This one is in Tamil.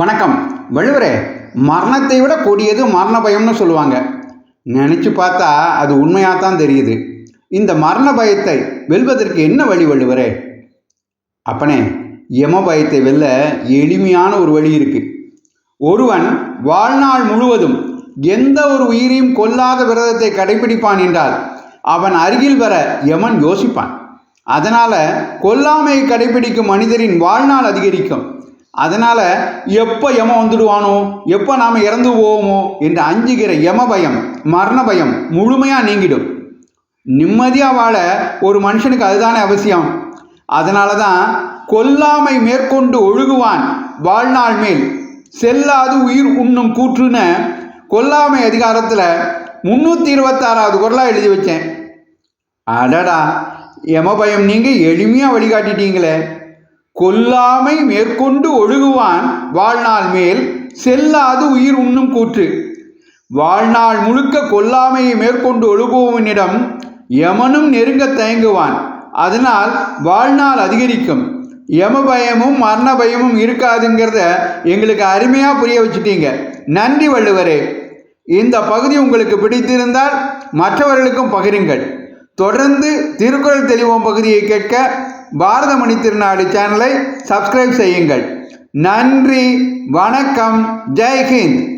வணக்கம். வள்ளுவரே மரணத்தை விட கொடியது மரண பயம்னு சொல்லுவாங்க. நினச்சி பார்த்தா அது உண்மையாக தான் தெரியுது. இந்த மரண பயத்தை வெல்வதற்கு என்ன வழி வள்ளுவரே? அப்பனே யம பயத்தை வெல்ல எளிமையான ஒரு வழி இருக்கு. ஒருவன் வாழ்நாள் முழுவதும் எந்த ஒரு உயிரையும் கொல்லாத விரதத்தை கடைபிடிப்பான் என்றால் அவன் அருகில் வர யமன் யோசிப்பான். அதனால் கொல்லாமையை கடைபிடிக்கும் மனிதரின் வாழ்நாள் அதிகரிக்கும். அதனால் எப்போ யம வந்துடுவானோ எப்போ நாம் இறந்து போவோமோ என்று அஞ்சுகிற யம பயம் மரண பயம் முழுமையாக நீங்கிடும். நிம்மதியாக வாழ ஒரு மனுஷனுக்கு அதுதானே அவசியம். அதனால தான் கொல்லாமை மேற்கொண்டு ஒழுகுவான் வாழ்நாள் மேல். செல்லாது உயிர் உண்ணும் கூற்றுன்னு கொல்லாமை அதிகாரத்தில் முந்நூற்றி இருபத்தாறாவது குரலாக எழுதி வச்சேன். அடடா யமபயம் நீங்கள் எளிமையாக வழிகாட்டிட்டீங்களே. கொல்லாமை மேற்கொண்டு ஒழுகுவான் வாழ்நாள் மேல் செல்லாது உயிர் உண்ணும் கூற்று. வாழ்நாள் முழுக்க கொல்லாமையை மேற்கொண்டு ஒழுகுவவனிடம் யமனும் நெருங்க தயங்குவான். அதனால் வாழ்நாள் அதிகரிக்கும். யம பயமும் மரண பயமும் இருக்காதுங்கிறத எங்களுக்கு அருமையாக புரிய வச்சுட்டீங்க. நன்றி வள்ளுவரே. இந்த பகுதி உங்களுக்கு பிடித்திருந்தால் மற்றவர்களுக்கும் பகிருங்கள். தொடர்ந்து திருக்குறள் தெளிவோம் பகுதியை கேட்க பாரதமணி திருநாடு சேனலை சப்ஸ்கிரைப் செய்யுங்கள். நன்றி வணக்கம் ஜெய்ஹிந்த்